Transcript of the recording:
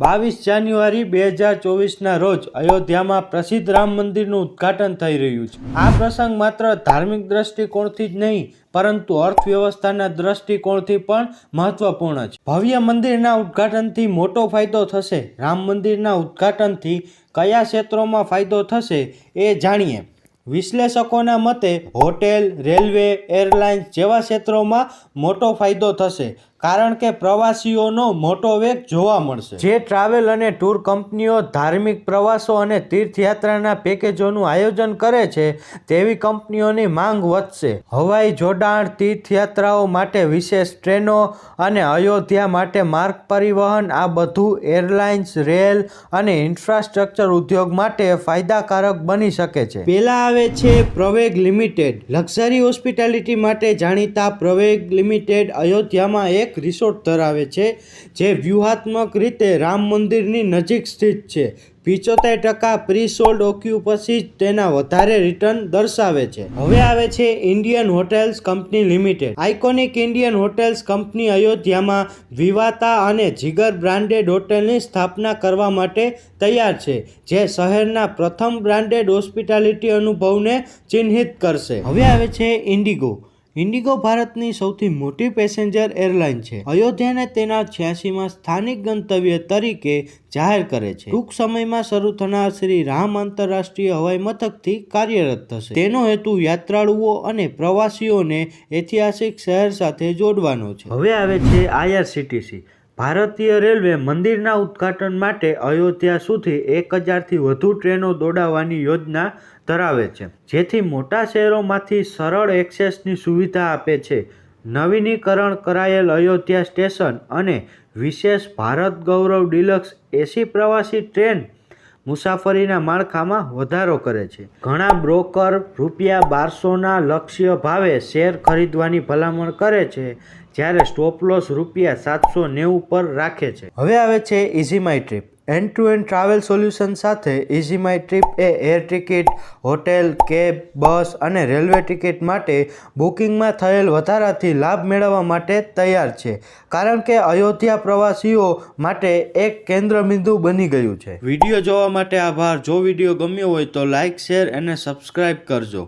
બાવીસ જાન્યુઆરી બે હજાર ચોવીસના રોજ અયોધ્યામાં પ્રસિદ્ધ રામ મંદિરનું ઉદ્ઘાટન થઈ રહ્યું છે. આ પ્રસંગ માત્ર ધાર્મિક દ્રષ્ટિકોણથી જ નહીં, પરંતુ અર્થવ્યવસ્થાના દ્રષ્ટિકોણથી પણ મહત્વપૂર્ણ છે. ભવ્ય મંદિરના ઉદ્ઘાટનથી મોટો ફાયદો થશે. રામ મંદિરના ઉદ્ઘાટનથી કયા ક્ષેત્રોમાં ફાયદો થશે એ જાણીએ. વિશ્લેષકોના મતે, હોટેલ, રેલવે, એરલાઇન્સ જેવા ક્ષેત્રોમાં મોટો ફાયદો થશે. કારણ કે પ્રવાસીઓનો મોટો વેગ જોવા મળશે. જે ટ્રાવેલ અને ટૂર કંપનીઓ ધાર્મિક પ્રવાસો અને તીર્થયાત્રાના પેકેજોનું આયોજન કરે છે તેવી કંપનીઓની માંગ વધશે. હવાઈ જોડાણ તીર્થયાત્રાઓ માટે વિશેષ ટ્રેનો અને અયોધ્યા માટે માર્ગ પરિવહન આ બધું એરલાઇન્સ રેલ અને ઇન્ફ્રાસ્ટ્રક્ચર ઉદ્યોગ માટે ફાયદાકારક બની શકે છે. પહેલા આવે છે પ્રવેગ લિમિટેડ. લક્ઝરી હોસ્પિટાલિટી માટે જાણીતા પ્રવેગ લિમિટેડ અયોધ્યામાં એક રિસોર્ટ ધરાવે છે, જે વ્યૂહાત્મક રીતે રામ મંદિરની નજીક સ્થિત છે. પિચોતેર ટકા પ્રીસોલ્ડ ઓક્યુપસી તેના વધારે રિટર્ન દર્શાવે છે. હવે આવે છે Indian hotels company limited iconic Indian hotels company અયોધ્યામાં વિવાતા અને જીગર બ્રાન્ડેડ હોટેલની સ્થાપના કરવા માટે તૈયાર છે, જે શહેરના પ્રથમ બ્રાન્ડેડ હોસ્પિટાલિટી અનુભવને ચિહ્નિત કરશે. હવે આવે છે ઇન્ડિગો ઇન્ડિગો ભારતની સૌથી મોટી પેસેન્જર એરલાઇન છે. અયોધ્યાને તેના છ્યાસીમાં સ્થાનિક ગંતવ્ય તરીકે જાહેર કરે છે. ટૂંક સમયમાં શરૂ થનાર શ્રી રામ આંતરરાષ્ટ્રીય હવાઈ મથકથી કાર્યરત થશે. તેનો હેતુ યાત્રાળુઓ અને પ્રવાસીઓને ઐતિહાસિક શહેર સાથે જોડવાનો છે. હવે આવે છે આઈઆરસીટીસી ભારતીય રેલવે મંદિરના ઉદ્ઘાટન માટે અયોધ્યા સુધી એક હજારથી વધુ ટ્રેનો દોડાવવાની યોજના ધરાવે છે, જેથી મોટા શહેરોમાંથી સરળ એક્સેસની સુવિધા આપે છે. નવીનીકરણ કરાયેલ અયોધ્યા સ્ટેશન અને વિશેષ ભારત ગૌરવ ડિલક્સ એસી પ્રવાસી ટ્રેન મુસાફરીના માળખામાં વધારો કરે છે. ઘણા બ્રોકર રૂપિયા બારસોના લક્ષ્ય ભાવે શેર ખરીદવાની ભલામણ કરે છે. જ્યારે સ્ટોપ લોસ રૂપિયા સાતસો નેવું પર રાખે છે. હવે આવે છે Ease My Trip end to end travel solution સાથે easy my trip A air ticket hotel cab bus અને રેલવે ટિકિટ માટે બુકિંગમાં થયેલ વધારાથી લાભ મેળવવા માટે તૈયાર છે. કારણ કે અયોધ્યા પ્રવાસીઓ માટે એક કેન્દ્રબિંદુ બની ગયું છે. વીડિયો જોવા માટે આભાર. જો વીડિયો ગમ્યો હોય તો લાઇક શેર અને સબસ્ક્રાઈબ કરજો.